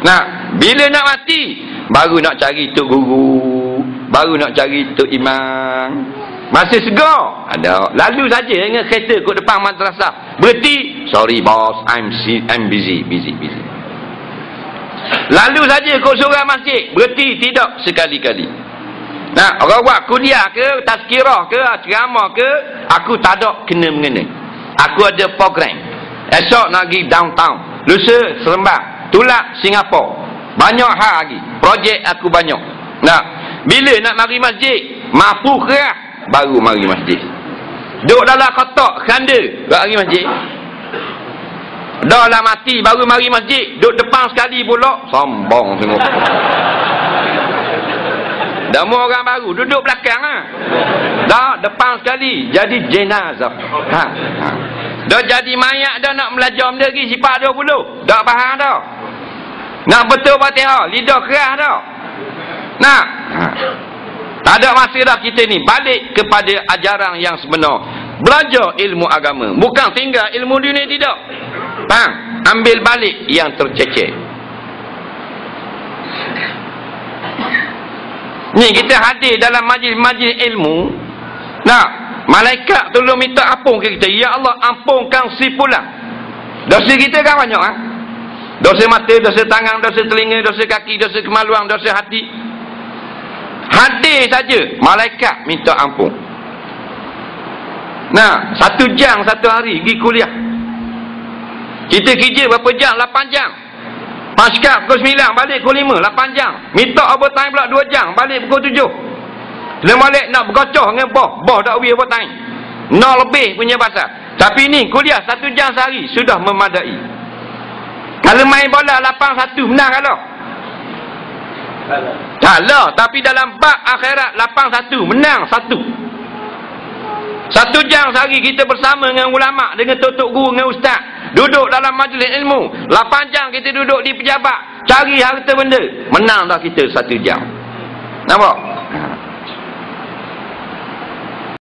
Nah, bila nak mati, baru nak cari tok guru, baru nak cari tok imam. Masih segar. Ada. Lalu saja dengan kereta kat depan madrasah. Berhenti. Sorry boss, I'm I'm busy, busy, busy. Lalu saja kau surah masjid. Berhenti. Tidak sekali-kali. Nah, orang buat kuliah ke, tazkirah ke, ceramah ke, aku tak ada kena-mengena. Aku ada program. Esok nak pergi downtown. Lusa, Seremban. Tulak, Singapura. Banyak hal lagi. Projek aku banyak. Nah, bila nak mari masjid, mampu kerah baru mari masjid duduk dalam kotak kanda baru mari masjid dah lah mati baru mari masjid duduk depan sekali pula sombong tengok dah mau orang baru duduk belakang ha? dah depan sekali jadi jenazah ha? ha. Dah jadi mayat dah nak belajar benda lagi sifat 20 dah faham dah nak betul fatihah lidah keras dah nak ha. Tak ada masa dah kita ni balik kepada ajaran yang sebenar. Belajar ilmu agama. Bukan tinggal ilmu dunia tidak. Faham? Ambil balik yang tercecer. Ni kita hadir dalam majlis-majlis ilmu. Nah, malaikat tolong minta ampun ke kita. Ya Allah, ampunkan si pula. Dosa kita kan banyak. Ha? Dosa mata, dosa tangan, dosa telinga, dosa kaki, dosa kemaluan, dosa hati. Hadir saja malaikat minta ampun. Nah, satu jam satu hari pergi kuliah. Kita kerja berapa jam? 8 jam. Pasca pukul 9 balik pukul 5, 8 jam. Minta overtime pula 2 jam, balik pukul 7. Bila balik nak berkocok dengan boh, boh tak over overtime. Nol lebih punya pasal. Tapi ni kuliah satu jam sehari sudah memadai. Kalau main bola 8-1 menang kalau. Kalah tapi dalam bab akhirat 8-1 menang satu. Satu jam sehari kita bersama dengan ulama dengan tutup guru dengan ustaz duduk dalam majlis ilmu. 8 jam kita duduk di pejabat cari harta benda menang dah kita satu jam. Nampak? Ha.